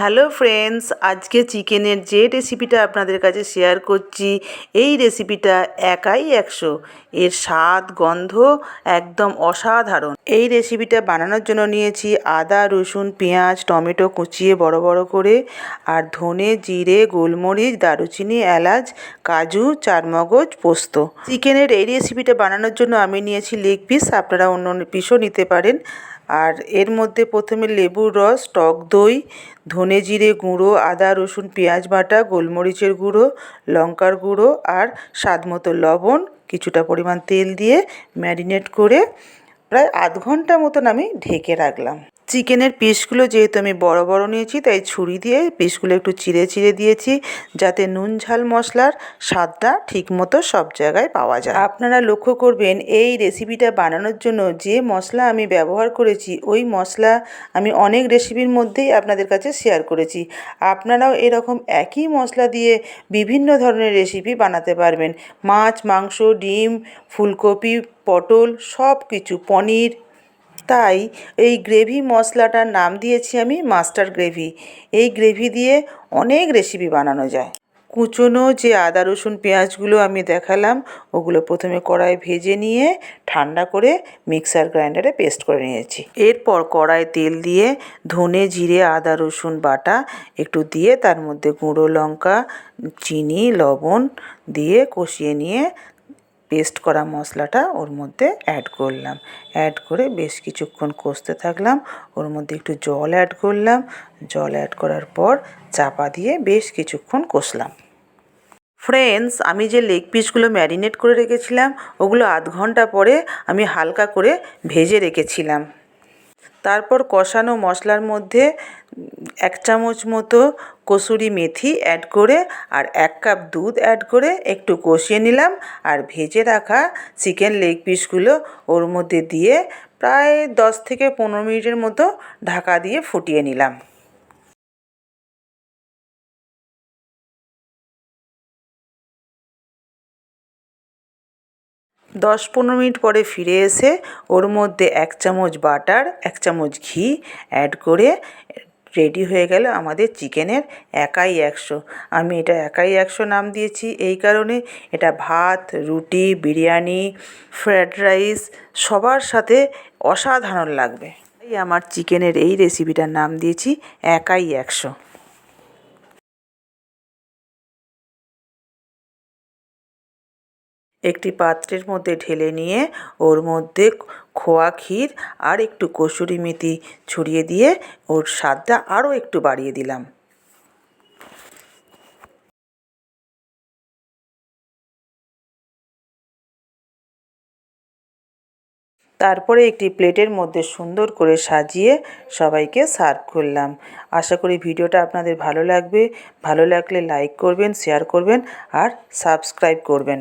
Hello friends, আজকে চিকেনের যে রেসিপিটা আপনাদের কাছে শেয়ার করছি, এই রেসিপিটা একাই একশো। এর স্বাদ, গন্ধ একদম অসাধারণ। এই রেসিপিটা বানানোর জন্য নিয়েছি আদা, রসুন, পেঁয়াজ, টমেটো কুচিয়ে বড় বড় করে আর ধনে, জিরে, গোলমরিচ, দারুচিনি, এলাচ, কাজু, চারমগজ, পোস্ত। চিকেনের এই রেসিপিটা বানানোর জন্য আমি নিয়েছি লেগ পিস আপনারা অন্য পিসও নিতে পারেন। আর এর মধ্যে প্রথমে লেবুর রস, টক দই, ধনে জিরে গুঁড়ো, আদা, রসুন, পেঁয়াজ বাটা, গোলমরিচের গুঁড়ো, লঙ্কার গুঁড়ো আর স্বাদ মতো লবণ, কিছুটা পরিমাণ তেল দিয়ে ম্যারিনেট করে প্রায় আধ ঘণ্টা মতন আমি ঢেকে রাখলাম। চিকেনের পিসগুলো যেহেতু আমি বড় বড় নিয়েছি, তাই ছুরি দিয়ে পিসগুলো একটু চিড়ে চিড়ে দিয়েছি, যাতে নুন, ঝাল, মশলার স্বাদটা ঠিকমতো সব জায়গায় পাওয়া যায়। আপনারা লক্ষ্য করবেন, এই রেসিপিটা বানানোর জন্য যে মশলা আমি ব্যবহার করেছি, ওই মশলা আমি অনেক রেসিপির মধ্যেই আপনাদের কাছে শেয়ার করেছি। আপনারাও এরকম একই মশলা দিয়ে বিভিন্ন ধরনের রেসিপি বানাতে পারবেন। মাছ, মাংস, ডিম, ফুলকপি, পটল সব কিছু পনির তাই এই গ্রেভি মশলাটার নাম দিয়েছি আমি মাস্টার গ্রেভি। এই গ্রেভি দিয়ে অনেক রেসিপি বানানো যায়। কুচনো যে আদা, রসুন, পেঁয়াজগুলো আমি দেখালাম, ওগুলো প্রথমে কড়াই ভেজে নিয়ে ঠান্ডা করে মিক্সার গ্রাইন্ডারে পেস্ট করে নিয়েছি। এরপর কড়াই তেল দিয়ে ধনে, জিরে, আদা, রসুন, বাটা একটু দিয়ে তার মধ্যে গুঁড়ো লঙ্কা, চিনি, লবণ দিয়ে কষিয়ে নিয়ে পেস্ট করা মশলাটা ওর মধ্যে অ্যাড করলাম। অ্যাড করে বেশ কিছুক্ষণ কষতে থাকলাম। ওর মধ্যে একটু জল অ্যাড করলাম। জল অ্যাড করার পর চাপা দিয়ে বেশ কিছুক্ষণ কষলাম। ফ্রেন্ডস আমি যে লেগ পিসগুলো ম্যারিনেট করে রেখেছিলাম, ওগুলো আধ ঘণ্টা পরে আমি হালকা করে ভেজে রেখেছিলাম। তারপর কষানো মশলার মধ্যে এক চামচ মতো কসুরি মেথি অ্যাড করে আর এক কাপ দুধ অ্যাড করে একটু কষিয়ে নিলাম আর ভেজে রাখা চিকেন লেগ পিসগুলো ওর মধ্যে দিয়ে প্রায় দশ থেকে পনেরো মিনিটের মতো ঢাকা দিয়ে ফুটিয়ে নিলাম। দশ পনেরো মিনিট পরে ফিরে এসে ওর মধ্যে এক চামচ বাটার, এক চামচ ঘি অ্যাড করে রেডি হয়ে গেল আমাদের চিকেনের একাই একশো। আমি এটা একাই একশো নাম দিয়েছি। এই কারণে এটা ভাত, রুটি, বিরিয়ানি ফ্রায়েড রাইস সবার সাথে অসাধারণ লাগবে। আমার চিকেনের এই রেসিপিটার নাম দিয়েছি একাই একশো। একটি পাত্রের মধ্যে ঢেলে নিয়ে ওর মধ্যে খোয়া ক্ষীর আর একটু কসুরি মেথি ছড়িয়ে দিয়ে ওর স্বাদটা আরও একটু বাড়িয়ে দিলাম। তারপরে একটি প্লেটের মধ্যে সুন্দর করে সাজিয়ে সবাইকে সার্ভ করলাম। আশা করি ভিডিওটা আপনাদের ভালো লাগবে। ভালো লাগলে লাইক করবেন, শেয়ার করবেন আর সাবস্ক্রাইব করবেন।